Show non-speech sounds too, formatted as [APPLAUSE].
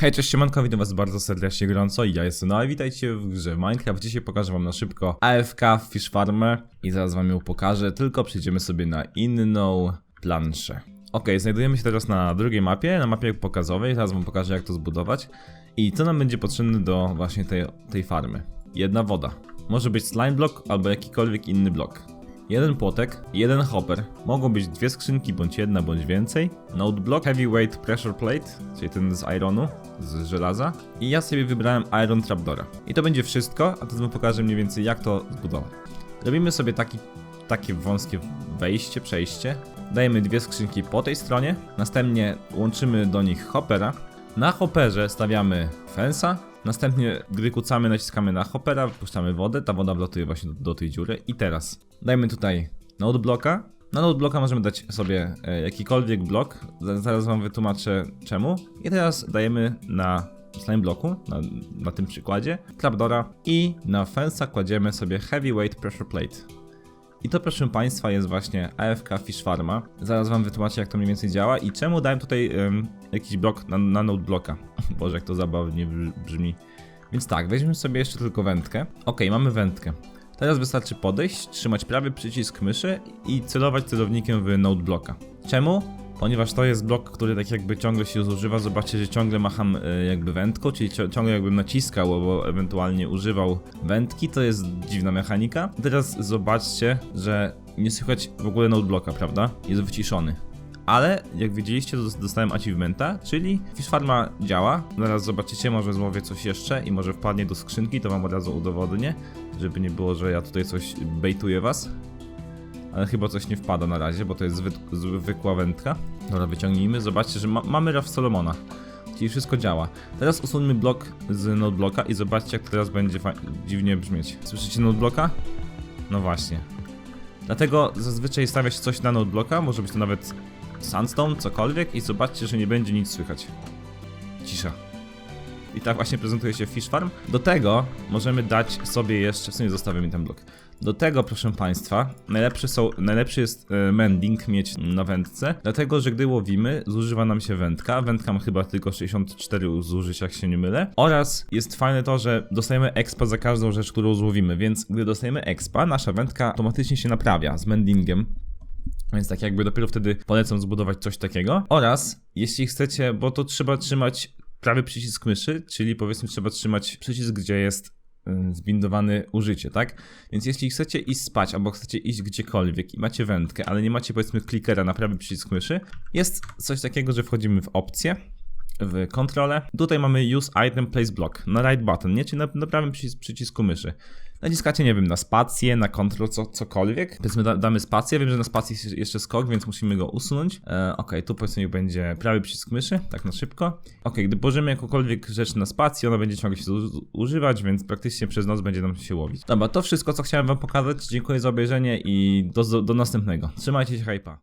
Hej, cześć, siemanko, witam was bardzo serdecznie gorąco ja jestem no i witajcie w grze Minecraft. Dzisiaj pokażę wam na szybko AFK Fish Farmę i zaraz wam ją pokażę, tylko przejdziemy sobie na inną planszę. Ok, znajdujemy się teraz na drugiej mapie, na mapie pokazowej, zaraz wam pokażę jak to zbudować i co nam będzie potrzebne do właśnie tej, tej farmy. Jedna woda. Może być slime block albo jakikolwiek inny blok. Jeden płotek, jeden hopper, mogą być dwie skrzynki, bądź jedna, bądź więcej, node block, heavyweight pressure plate, czyli ten z ironu, z żelaza. I ja sobie wybrałem iron trapdora. I to będzie wszystko, a teraz wam pokażę mniej więcej jak to zbudować. Robimy sobie taki, takie wąskie wejście, przejście, dajemy dwie skrzynki po tej stronie, następnie łączymy do nich hoppera, na hopperze stawiamy fensa, Następnie, gdy kucamy, naciskamy na hoppera, wpuszczamy wodę, ta woda wlatuje właśnie do, do tej dziury. I teraz dajmy tutaj node. Na node możemy dać sobie e, jakikolwiek blok. Za- Zaraz wam wytłumaczę czemu. I teraz dajemy na slime bloku, na, na tym przykładzie, trapdora i na fensa kładziemy sobie heavyweight pressure plate. I to proszę Państwa jest właśnie AFK Fish Farma. Zaraz Wam wytłumaczę jak to mniej więcej działa i czemu dałem tutaj em, jakiś blok na, na bloka. [LAUGHS] Boże jak to zabawnie br- brzmi. Więc tak, weźmy sobie jeszcze tylko wędkę. Ok, mamy wędkę. Teraz wystarczy podejść, trzymać prawy przycisk myszy i celować celownikiem w node bloka. Czemu? Ponieważ to jest blok, który tak jakby ciągle się zużywa. Zobaczcie, że ciągle macham e, jakby wędką, czyli ciągle jakbym naciskał albo ewentualnie używał wędki. To jest dziwna mechanika. Teraz zobaczcie, że nie słychać w ogóle node bloka, prawda? Jest wyciszony. Ale jak widzieliście, dos- dostałem achievementa, czyli Fish Farma działa. Zaraz zobaczycie, może złowię coś jeszcze i może wpadnie do skrzynki, to wam od razu udowodnię, żeby nie było, że ja tutaj coś bejtuję was. Ale chyba coś nie wpada na razie, bo to jest zwy zwykła wędka. Dobra, wyciągnijmy. Zobaczcie, że ma mamy RAW Solomona. Czyli wszystko działa. Teraz usuńmy blok z notebloka i zobaczcie, jak teraz będzie dziwnie brzmieć. Słyszycie notebloka? No właśnie. Dlatego zazwyczaj stawia się coś na notebloka, może być to nawet sandstone, cokolwiek i zobaczcie, że nie będzie nic słychać. Cisza. I tak właśnie prezentuje się Fish Farm. Do tego możemy dać sobie jeszcze, w sumie zostawię mi ten blok. Do tego, proszę Państwa, najlepszy, są, najlepszy jest e, mending mieć na wędce, dlatego że gdy łowimy, zużywa nam się wędka. Wędka ma chyba tylko 64 zużyć, jak się nie mylę. Oraz jest fajne to, że dostajemy expa za każdą rzecz, którą złowimy, więc gdy dostajemy expa, nasza wędka automatycznie się naprawia z mendingiem. Więc tak jakby dopiero wtedy polecam zbudować coś takiego. Oraz jeśli chcecie, bo to trzeba trzymać prawy przycisk myszy, czyli powiedzmy trzeba trzymać przycisk, gdzie jest zbindowany użycie, tak? Więc jeśli chcecie iść spać albo chcecie iść gdziekolwiek i macie wędkę, ale nie macie powiedzmy klikera na prawy przycisk myszy, jest coś takiego, że wchodzimy w opcje, w kontrolę. Tutaj mamy use item place block na right button, nie? Czyli na, na prawym przycis- przycisku myszy. Naciskacie, nie wiem, na spację, na kontrol, co, cokolwiek. Powiedzmy, da, damy spację. Wiem, że na spacji jest jeszcze skok, więc musimy go usunąć. E, ok, tu powiedzmy będzie prawy przycisk myszy, tak na szybko. Ok, gdy położymy jakąkolwiek rzecz na spację, ona będzie ciągle się używać, więc praktycznie przez noc będzie nam się łowić. Dobra, to wszystko, co chciałem wam pokazać. Dziękuję za obejrzenie i do, do następnego. Trzymajcie się, hypa.